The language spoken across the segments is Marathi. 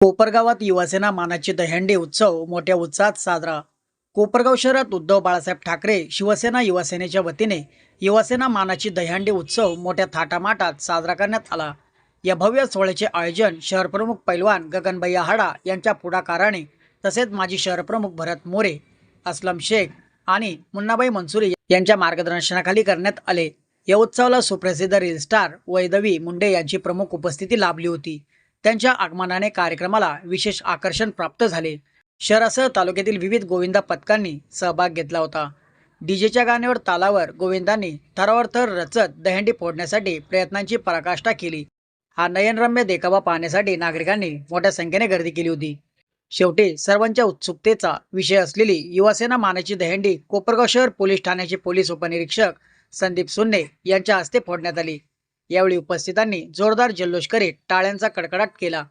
कोपरगावात युवासेना मानाची दहीहंडी उत्सव मोठ्या उत्साहात साजरा. कोपरगाव शहरात उद्धव बाळासाहेब ठाकरे शिवसेना युवासेनेच्या वतीने युवासेना मानाची दहीहंडी उत्सव मोठ्या थाटामाटात साजरा करण्यात आला. या भव्य सोहळ्याचे आयोजन शहरप्रमुख पैलवान गगनभैया हाडा यांच्या पुढाकाराने तसेच माजी शहरप्रमुख भरत मोरे असलम शेख आणि मुन्नाबाई मनसुरी यांच्या मार्गदर्शनाखाली करण्यात आले. या उत्सवाला सुप्रसिद्ध रील स्टार वैदवी मुंडे यांची प्रमुख उपस्थिती लाभली होती. त्यांच्या आगमनाने कार्यक्रमाला विशेष आकर्षण प्राप्त झाले. शहरासह तालुक्यातील विविध गोविंदा पथकांनी सहभाग घेतला होता. डीजेच्या गाण्यावर तालावर गोविंदांनी थरावर थर रचत दहंडी फोडण्यासाठी प्रयत्नांची पराकाष्ठा केली. हा नयनरम्य देखावा पाहण्यासाठी नागरिकांनी मोठ्या संख्येने गर्दी केली होती. शेवटी सर्वांच्या उत्सुकतेचा विषय असलेली युवासेना मानाची दहंडी कोपरगाव शहर पोलीस ठाण्याचे पोलीस उपनिरीक्षक संदीप सुन्ने यांच्या हस्ते फोडण्यात आली. यावेळी उपस्थितांनी जोरदार जल्लोष करीत टाळ्यांचा कडकडाट केला.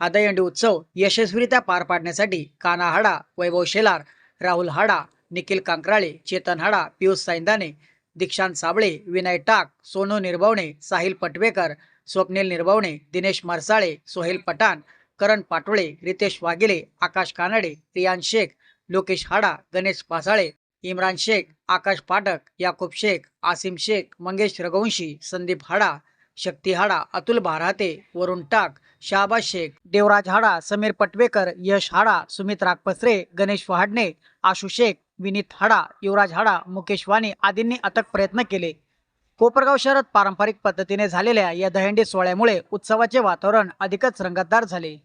आदयंडी उत्सव यशस्वीरित्या पार पाडण्यासाठी काना हाडा वैभव शेलार राहुल हाडा निखिल कांकराळे चेतन हाडा पियुष सायंदाने दीक्षांत साबळे विनय टाक सोनू निर्भवणे साहिल पटवेकर स्वप्नील निर्भवणे दिनेश मरसाळे सोहेल पठाण करण पाटोळे रितेश वाघिले आकाश कानडे रियान शेख लोकेश हाडा गणेश पासाळे इम्रान शेख आकाश पाठक याकूब शेख आसिम शेख मंगेश रघुवंशी संदीप हाडा शक्ती हाडा अतुल भाराते वरुण टाक शहाबाज शेख देवराज हाडा समीर पटवेकर यश हाडा सुमित रागपसरे गणेश वहाडणे आशु शेख विनीत हाडा युवराज हाडा मुकेश वाणी आदींनी अथक प्रयत्न केले. कोपरगाव शहरात पारंपरिक पद्धतीने झालेल्या या दहंडी सोहळ्यामुळे उत्सवाचे वातावरण अधिकच रंगतदार झाले.